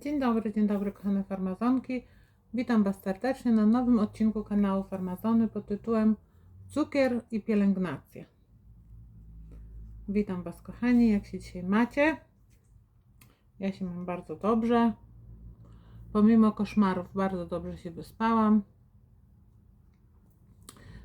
Dzień dobry, dzień dobry kochane farmazonki. Witam Was serdecznie na nowym odcinku kanału Farmazony pod tytułem Cukier i pielęgnacja. Witam Was kochani, jak się dzisiaj macie? Ja się mam bardzo dobrze. Pomimo koszmarów bardzo dobrze się wyspałam.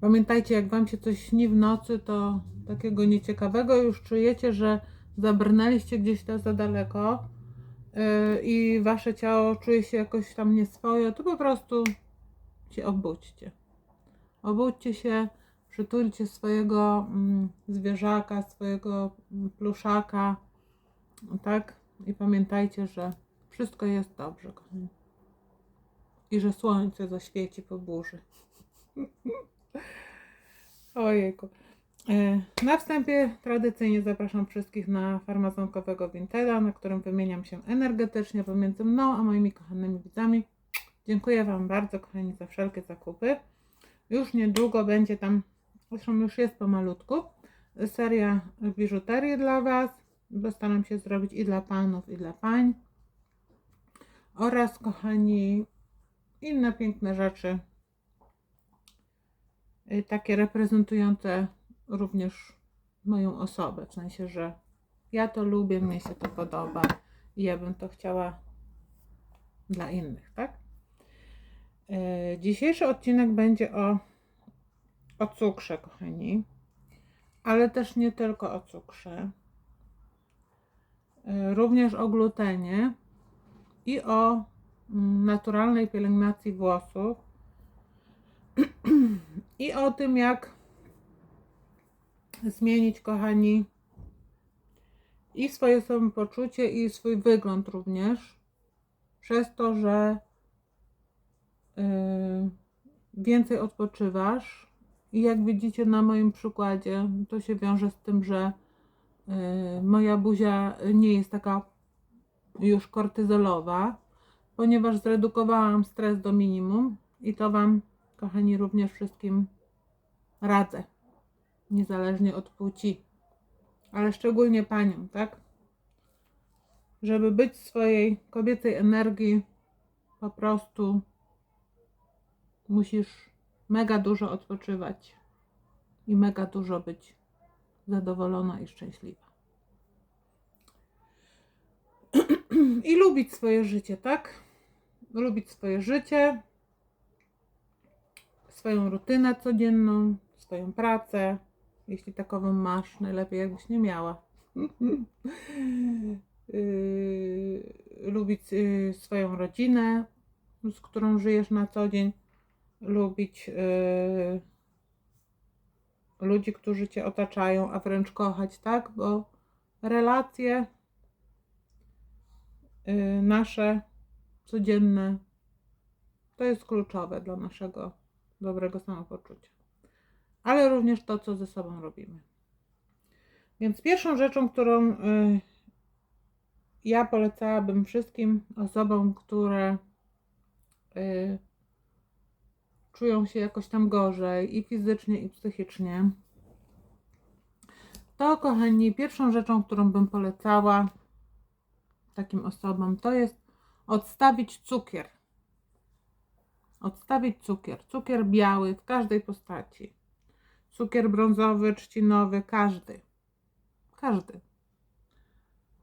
Pamiętajcie, jak Wam się coś śni w nocy, to takiego nieciekawego już czujecie, że zabrnęliście gdzieś tam za daleko i Wasze ciało czuje się jakoś tam nieswoje, to po prostu się obudźcie. Obudźcie się, przytulcie swojego mm, zwierzaka, swojego mm, pluszaka, tak? I pamiętajcie, że wszystko jest dobrze, kochani. I że słońce zaświeci po burzy. Ojejku. E, Na wstępie tradycyjnie zapraszam wszystkich na farmazonkowego Wintera, na którym wymieniam się energetycznie pomiędzy mną a moimi kochanymi widzami. Dziękuję Wam bardzo, kochani, za wszelkie zakupy. Już niedługo będzie tam, zresztą już jest pomalutku, seria biżuterii dla Was. Postaram się zrobić i dla Panów, i dla Pań. Oraz, kochani, inne piękne rzeczy, y, takie reprezentujące również moją osobę, w sensie, że ja to lubię, mnie się to podoba i ja bym to chciała dla innych, tak? Y, Dzisiejszy odcinek będzie o, o cukrze, kochani, ale też nie tylko o cukrze, Y, również o glutenie i o mm, naturalnej pielęgnacji włosów i o tym, jak zmienić, kochani, i swoje samopoczucie, i swój wygląd również, przez to, że yy, więcej odpoczywasz. I jak widzicie na moim przykładzie, to się wiąże z tym, że yy, moja buzia nie jest taka już kortyzolowa, ponieważ zredukowałam stres do minimum i to Wam, kochani, również wszystkim radzę, niezależnie od płci, ale szczególnie Paniom, tak? Żeby być swojej kobiecej energii, po prostu musisz mega dużo odpoczywać i mega dużo być zadowolona i szczęśliwa. I lubić swoje życie, tak? Lubić swoje życie, swoją rutynę codzienną, swoją pracę, jeśli takową masz, najlepiej jakbyś nie miała. Yy, lubić yy, swoją rodzinę, z którą żyjesz na co dzień, lubić yy, ludzi, którzy cię otaczają, a wręcz kochać, tak? Bo relacje nasze codzienne to jest kluczowe dla naszego dobrego samopoczucia. Ale również to, co ze sobą robimy. Więc pierwszą rzeczą, którą y, ja polecałabym wszystkim osobom, które y, czują się jakoś tam gorzej i fizycznie, i psychicznie, to kochani, pierwszą rzeczą, którą bym polecała takim osobom, to jest odstawić cukier. Odstawić cukier. Cukier biały w każdej postaci. Cukier brązowy, trzcinowy, każdy. Każdy.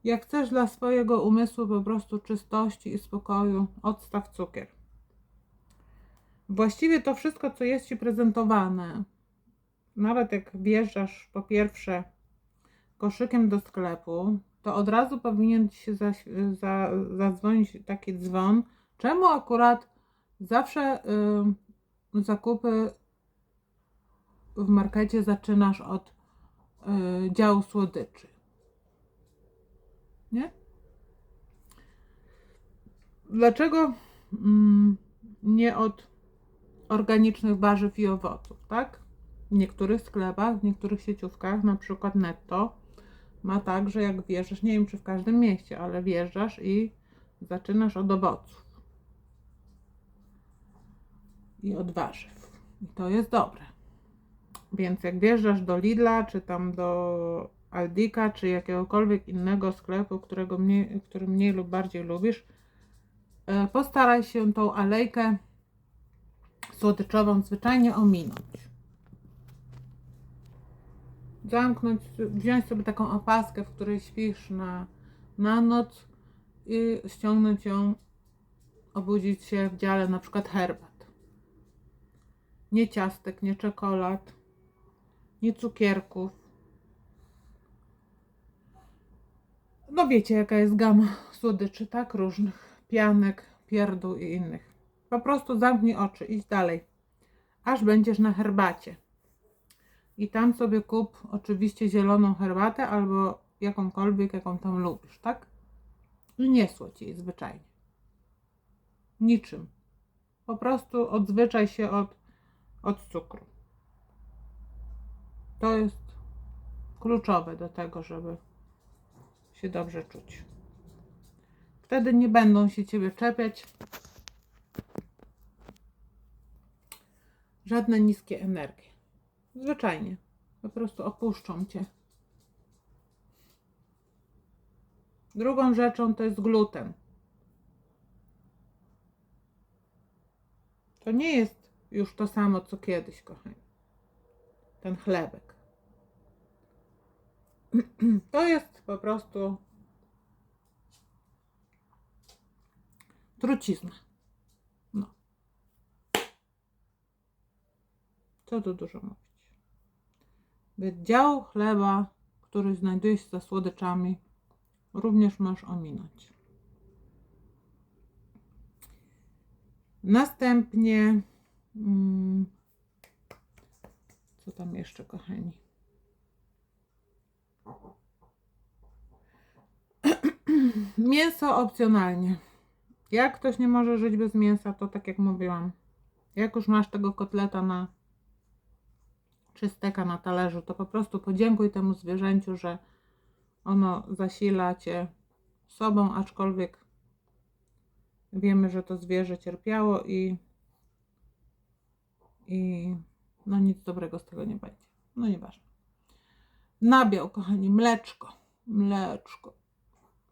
Jak chcesz dla swojego umysłu po prostu czystości i spokoju, odstaw cukier. Właściwie to wszystko, co jest Ci prezentowane, nawet jak wjeżdżasz po pierwsze koszykiem do sklepu, to od razu powinien Ci się zaś, za, zadzwonić taki dzwon, czemu akurat zawsze y, zakupy w markecie zaczynasz od y, działu słodyczy. Nie? Dlaczego mm, nie od organicznych warzyw i owoców, tak? W niektórych sklepach, w niektórych sieciówkach, na przykład Netto, ma tak, że jak wjeżdżasz, nie wiem czy w każdym mieście, ale wjeżdżasz i zaczynasz od owoców i od warzyw. I to jest dobre. Więc jak wjeżdżasz do Lidla, czy tam do Aldika, czy jakiegokolwiek innego sklepu, którego mniej, który mniej lub bardziej lubisz, e, postaraj się tą alejkę słodyczową zwyczajnie ominąć. Zamknąć, wziąć sobie taką opaskę, w której śpisz na, na noc i ściągnąć ją, obudzić się w dziale na przykład herbat. Nie ciastek, nie czekolad, nie cukierków. No wiecie, jaka jest gama słodyczy, tak? Różnych. Pianek, pierdół i innych. Po prostu zamknij oczy, idź dalej. Aż będziesz na herbacie. I tam sobie kup oczywiście zieloną herbatę albo jakąkolwiek, jaką tam lubisz, tak? I nie słodź jej zwyczajnie. Niczym. Po prostu odzwyczaj się od, od cukru. To jest kluczowe do tego, żeby się dobrze czuć. Wtedy nie będą się ciebie czepiać żadne niskie energie. Zwyczajnie. Po prostu opuszczą cię. Drugą rzeczą to jest gluten. To nie jest już to samo, co kiedyś, kochani. Ten chlebek. To jest po prostu trucizna. No. Co tu dużo mówić. Dział chleba, który znajduje się za słodyczami, również możesz ominąć. Następnie, mm, co tam jeszcze, kochani? Mięso opcjonalnie. Jak ktoś nie może żyć bez mięsa, to tak jak mówiłam, jak już masz tego kotleta na czy steka na talerzu, to po prostu podziękuj temu zwierzęciu, że ono zasila cię sobą, aczkolwiek wiemy, że to zwierzę cierpiało i, i no nic dobrego z tego nie będzie. No nieważne. Nabiał, kochani, mleczko. Mleczko.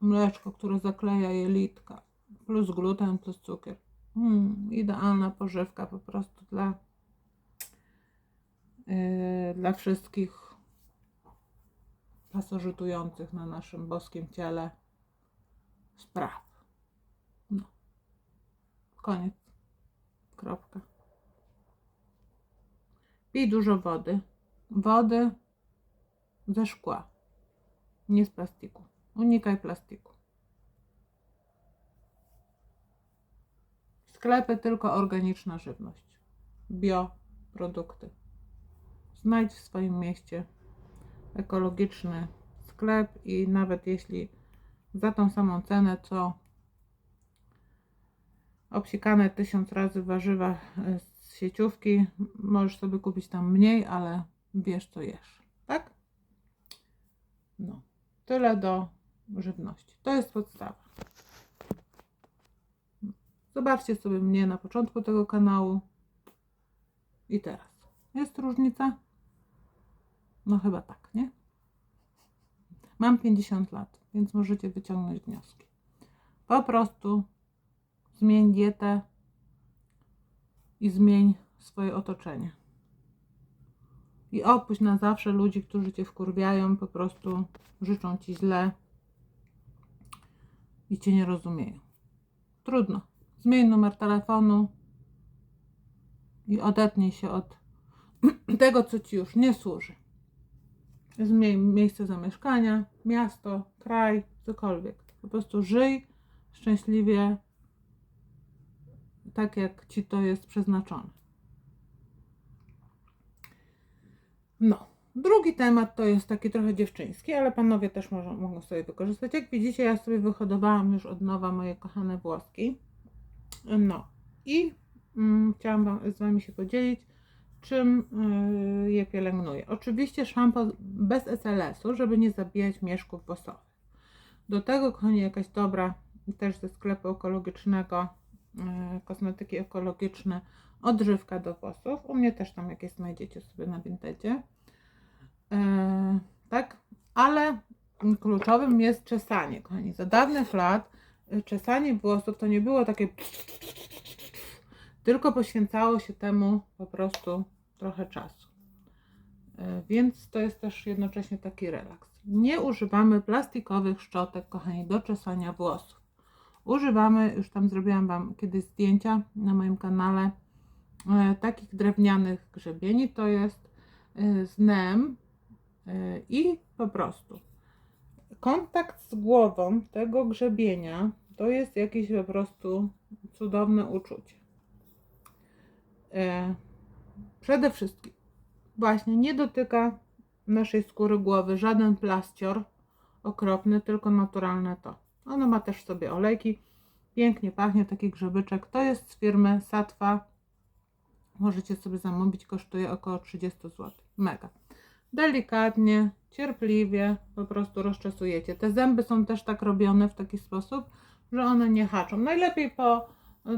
Mleczko, które zakleja jelitka. Plus gluten, plus cukier. Mm, idealna pożywka po prostu dla, yy, dla wszystkich pasożytujących na naszym boskim ciele spraw. No. Koniec. Kropka. Pij dużo wody. Wody ze szkła, nie z plastiku. Unikaj plastiku. Sklepy tylko organiczna żywność. Bioprodukty. Znajdź w swoim mieście ekologiczny sklep i nawet jeśli za tą samą cenę, co obsikane tysiąc razy warzywa z sieciówki, możesz sobie kupić tam mniej, ale wiesz co jesz, tak? No, tyle do żywności. To jest podstawa. Zobaczcie sobie mnie na początku tego kanału i teraz. Jest różnica? No chyba tak, nie? Mam 50 lat, więc możecie wyciągnąć wnioski. Po prostu zmień dietę i zmień swoje otoczenie. I opuść na zawsze ludzi, którzy cię wkurwiają, po prostu życzą ci źle i cię nie rozumieją. Trudno. Zmień numer telefonu i odetnij się od tego, co ci już nie służy. Zmień miejsce zamieszkania, miasto, kraj, cokolwiek. Po prostu żyj szczęśliwie, tak jak ci to jest przeznaczone. No. Drugi temat to jest taki trochę dziewczyński, ale panowie też może, mogą sobie wykorzystać. Jak widzicie, ja sobie wyhodowałam już od nowa moje kochane włoski. No i mm, chciałam wam, z Wami się podzielić, czym yy, je pielęgnuję. Oczywiście szampo bez SLS-u, żeby nie zabijać mieszków włosowych. Do tego, kochani, jakaś dobra, też ze sklepu ekologicznego, kosmetyki ekologiczne, odżywka do włosów. U mnie też tam jakieś znajdziecie sobie na Vintage. Yy, tak, ale kluczowym jest czesanie, kochani. Za dawnych lat y, czesanie włosów to nie było takie tylko poświęcało się temu po prostu trochę czasu. E, Więc to jest też jednocześnie taki relaks. Nie używamy plastikowych szczotek, kochani, do czesania włosów. Używamy, już tam zrobiłam Wam kiedyś zdjęcia na moim kanale, e, takich drewnianych grzebieni. To jest e, z NEM e, i po prostu kontakt z głową tego grzebienia to jest jakieś po prostu cudowne uczucie. Przede wszystkim właśnie nie dotyka naszej skóry głowy żaden plastior okropny, tylko naturalne to. Ono ma też sobie olejki, pięknie pachnie taki grzebyczek. To jest z firmy Satwa. Możecie sobie zamówić, kosztuje około 30 zł. Mega. Delikatnie, cierpliwie po prostu rozczesujecie. Te zęby są też tak robione w taki sposób, że one nie haczą. Najlepiej po,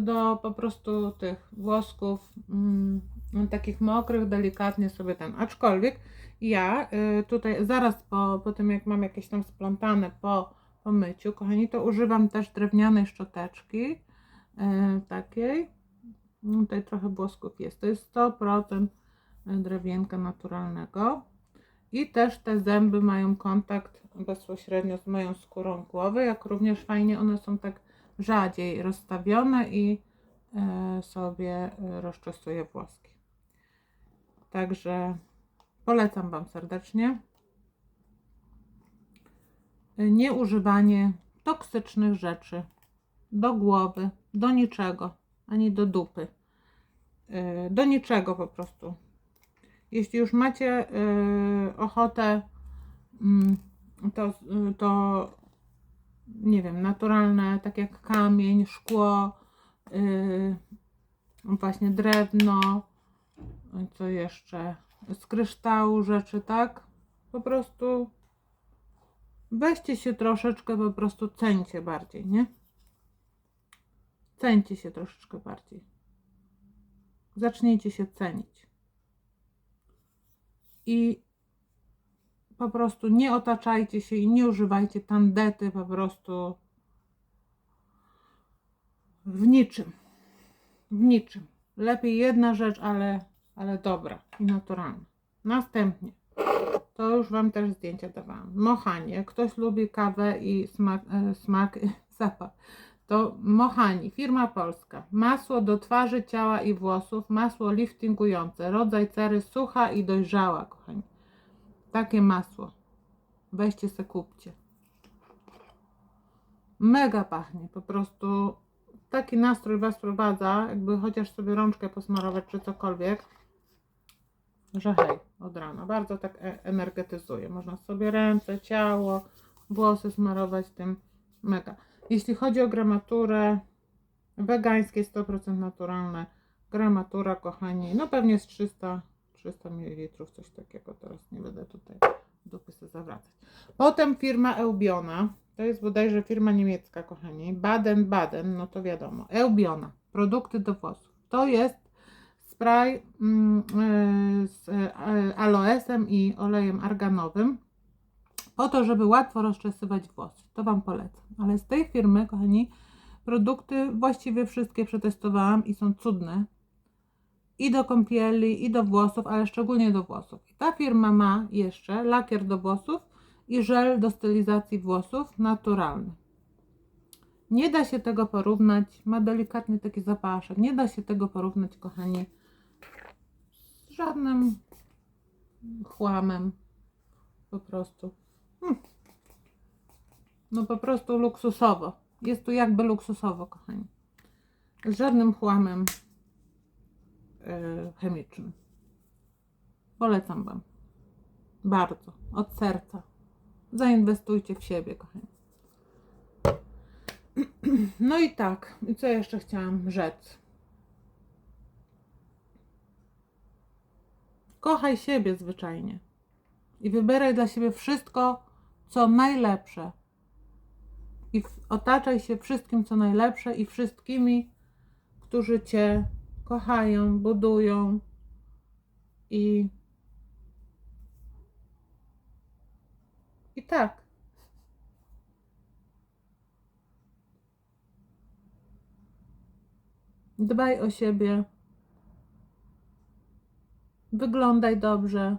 do po prostu tych włosków mm, takich mokrych, delikatnie sobie ten. Aczkolwiek ja y, tutaj zaraz po, po tym jak mam jakieś tam splątane po, po myciu, kochani, to używam też drewnianej szczoteczki y, takiej. No, Tutaj trochę włosków jest. To jest 100% drewienka naturalnego. I też te zęby mają kontakt bezpośrednio z moją skórą głowy, jak również fajnie one są tak rzadziej rozstawione i e, sobie e, rozczesuję włoski. Także polecam Wam serdecznie. Nieużywanie toksycznych rzeczy do głowy, do niczego, ani do dupy. E, Do niczego po prostu. Jeśli już macie e, ochotę, mm, to, to nie wiem, naturalne, tak jak kamień, szkło, właśnie drewno, co jeszcze, z kryształu rzeczy, tak? Po prostu weźcie się troszeczkę, po prostu ceńcie bardziej, nie? Ceńcie się troszeczkę bardziej. Zacznijcie się cenić. I po prostu nie otaczajcie się i nie używajcie tandety po prostu w niczym. W niczym. Lepiej jedna rzecz, ale, ale dobra i naturalna. Następnie, to już Wam też zdjęcia dawałam. Mochanie. Ktoś lubi kawę i smak, e, smak zapach, to Mohani, firma polska. Masło do twarzy, ciała i włosów. Masło liftingujące. Rodzaj cery sucha i dojrzała, kochani. Takie masło. Weźcie se kupcie. Mega pachnie, po prostu taki nastrój Was prowadza, jakby chociaż sobie rączkę posmarować czy cokolwiek, że hej, od rana. Bardzo tak e- energetyzuje. Można sobie ręce, ciało, włosy smarować tym. Mega. Jeśli chodzi o gramaturę, wegańskie 100% naturalne. Gramatura, kochani, no pewnie z 300 300 ml, coś takiego. Teraz nie będę tutaj dupy sobie zawracać. Potem firma Eubiona. To jest bodajże firma niemiecka, kochani. Baden-Baden, no to wiadomo. Eubiona. Produkty do włosów. To jest spray mm, y, z y, aloesem i olejem arganowym. Po to, żeby łatwo rozczesywać włosy. To Wam polecam. Ale z tej firmy, kochani, produkty właściwie wszystkie przetestowałam i są cudne i do kąpieli, i do włosów, ale szczególnie do włosów. I ta firma ma jeszcze lakier do włosów i żel do stylizacji włosów naturalny. Nie da się tego porównać, ma delikatny taki zapaszek, nie da się tego porównać, kochani, żadnym chłamem. Po prostu. Hmm. No po prostu luksusowo. Jest tu jakby luksusowo, kochani. Z żadnym chłamem e, chemicznym. Polecam Wam. Bardzo. Od serca. Zainwestujcie w siebie, kochani. No i tak. I co jeszcze chciałam rzec? Kochaj siebie zwyczajnie. I wybieraj dla siebie wszystko, co najlepsze. I otaczaj się wszystkim, co najlepsze i wszystkimi, którzy Cię kochają, budują i i tak. Dbaj o siebie. Wyglądaj dobrze.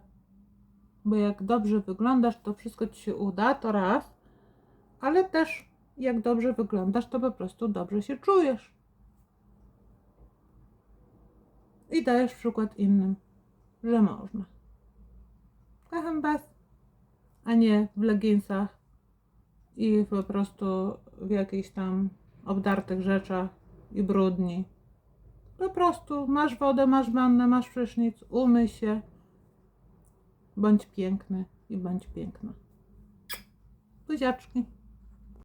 Bo jak dobrze wyglądasz, to wszystko ci się uda, to raz. Ale też jak dobrze wyglądasz, to po prostu dobrze się czujesz. I dajesz przykład innym, że można. Kocham was, a nie w leginsach i po prostu w jakichś tam obdartych rzeczach i brudni. Po prostu masz wodę, masz wannę, masz prysznic, umyj się. Bądź piękny i bądź piękna. Buziaczki.